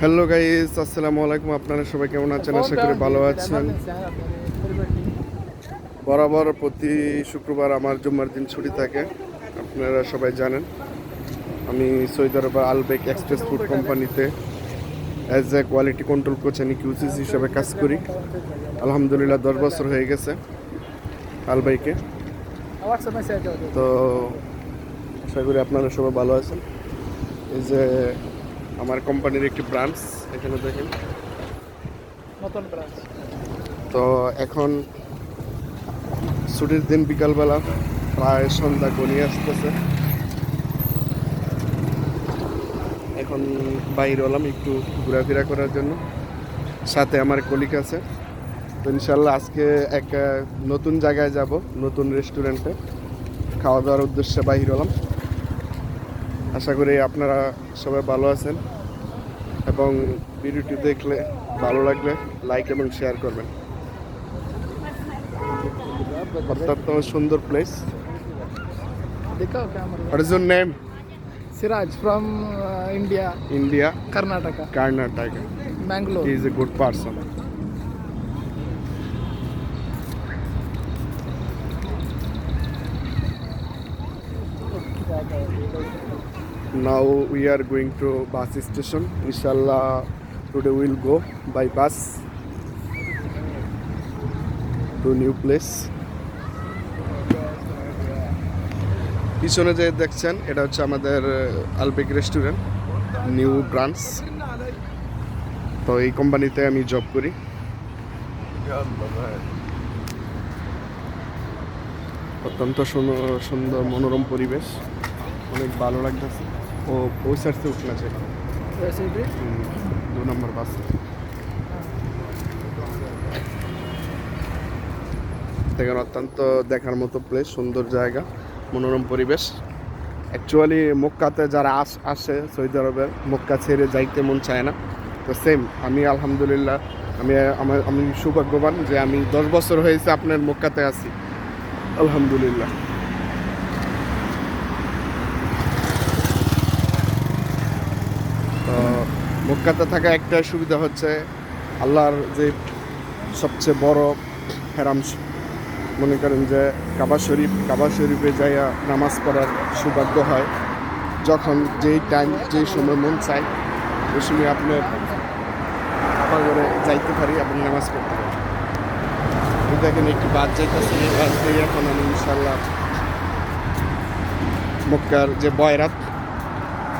Hello guys আসসালামু আলাইকুম আপনারা সবাই কেমন আছেন? আশা করি ভালো আছেন। বরাবর প্রতি শুক্রবার আমার জুম্মার দিন ছুটি থাকে। আপনারা সবাই জানেন। আমি সৌদি আরবের আলবেক এক্সপ্রেস ফুড কোম্পানিতে as a quality control coach আমি কিউসিস হিসেবে কাজ করি। আলহামদুলিল্লাহ, দশ বছর হয়ে গেছে আলবাইকে তো আশা করি আপনারা সবাই ভালো আছেন। এই যে আমার কোম্পানির একটি ব্রাঞ্চ এখানে দেখেন। নতুন ব্রাঞ্চ তো এখন ছুটির দিন বিকালবেলা প্রায় সন্ধ্যা গনিয়ে আসতেছে। এখন বাইরে হলাম একটু ঘোরাফেরা করার জন্য। সাথে আমার কলিক আছে। তো ইনশাল্লাহ আজকে এক নতুন জায়গায় যাব নতুন রেস্টুরেন্টে খাওয়া দাওয়ার উদ্দেশ্যে বাইরে হলাম। আশা করি আপনারা সবাই ভালো আছেন এবং ভিডিওটি দেখলে ভালো লাগলে লাইক এবং শেয়ার করবেন। অত্যন্ত সুন্দর place name Siraj from India India Karnataka Karnataka Bangalore is a good person now we are going to bus station. Inshallah, today we'll go by bus to new place. পিছনে যে দেখছেন, এটা হচ্ছে আমাদের আলবেক রেস্টুরেন্ট নিউ ব্রাঞ্চ তো এই কোম্পানিতে আমি জব করি। অত্যন্ত সুন- সুন্দর, মনোরম পরিবেশ। অনেক ভালো লাগতেছে। ও ওই সাইড থেকে উঠনা চাই वैसे भी দু নম্বর বাস দেখেন অত্যন্ত দেখার মতো প্লেস সুন্দর জায়গা মনোরম পরিবেশ অ্যাকচুয়ালি মক্কাতে যারা আস আসে সৌদি আরবের মক্কা ছেড়ে যাইতে মন চায় না তো সেম আমি আলহামদুলিল্লাহ আমি আমার আমি সৌভাগ্যবান যে আমি দশ বছর হয়েছে আপনার মক্কাতে আছি আলহামদুলিল্লাহ মক্কাতে থাকা একটা সুবিধা হচ্ছে আল্লাহর যে সবচেয়ে বড় হেরাম মনে করেন যে কাবা শরীফ, কাবা শরীফে যাইয়া নামাজ পড়ার সৌভাগ্য হয়। যখন যেই টাইম যেই সময় মন চায়, ওই সময় আপনার করে যাইতে পারি এবং নামাজ পড়তে পারি। দেখেন একটি বাদ যাইতেছে এই বাদ এখন আমি ইনশাল্লাহ মক্কার যে বয়রাত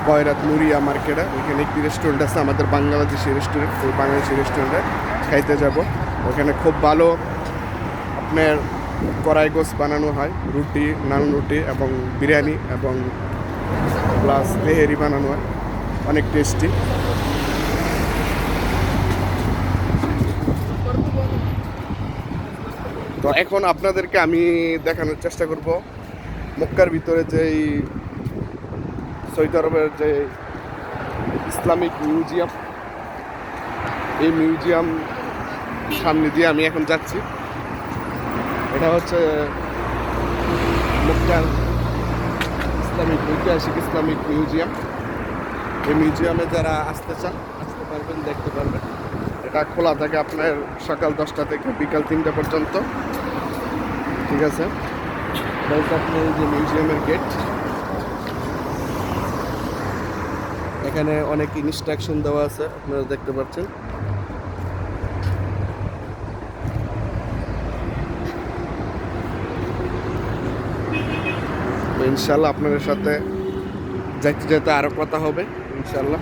বয়রাত নুরিয়া মার্কেটে, ওইখানে একটি রেস্টুরেন্ট আছে, আমাদের বাংলাদেশি রেস্টুরেন্ট ওই বাংলাদেশি রেস্টুরেন্টে খাইতে যাব। ওখানে খুব ভালো আপনার কড়াই গোস বানানো হয়, রুটি, নান রুটি এবং বিরিয়ানি এবং প্লাস তেহেরি বানানো হয়, অনেক টেস্টি তো এখন আপনাদেরকে আমি দেখানোর চেষ্টা করব, মক্কার ভিতরে যেই সৌদি আরবের যে ইসলামিক মিউজিয়াম, এই মিউজিয়াম সামনে দিয়ে আমি এখন যাচ্ছি। এটা হচ্ছে মক্কার ইসলামিক, ঐতিহাসিক ইসলামিক মিউজিয়াম। এই মিউজিয়ামে যারা আসতে চান, আসতে পারবেন, দেখতে পারবেন। এটা খোলা থাকে আপনার সকাল দশটা থেকে বিকাল তিনটা পর্যন্ত। ঠিক আছে? আপনার এই যে মিউজিয়ামের গেট এখানে অনেক ইনস্ট্রাকশন দেওয়া আছে, আপনারা দেখতে পাচ্ছেন। ইনশাল্লাহ আপনাদের সাথে যাইতে যেতে আরও কথা হবে, ইনশাল্লাহ।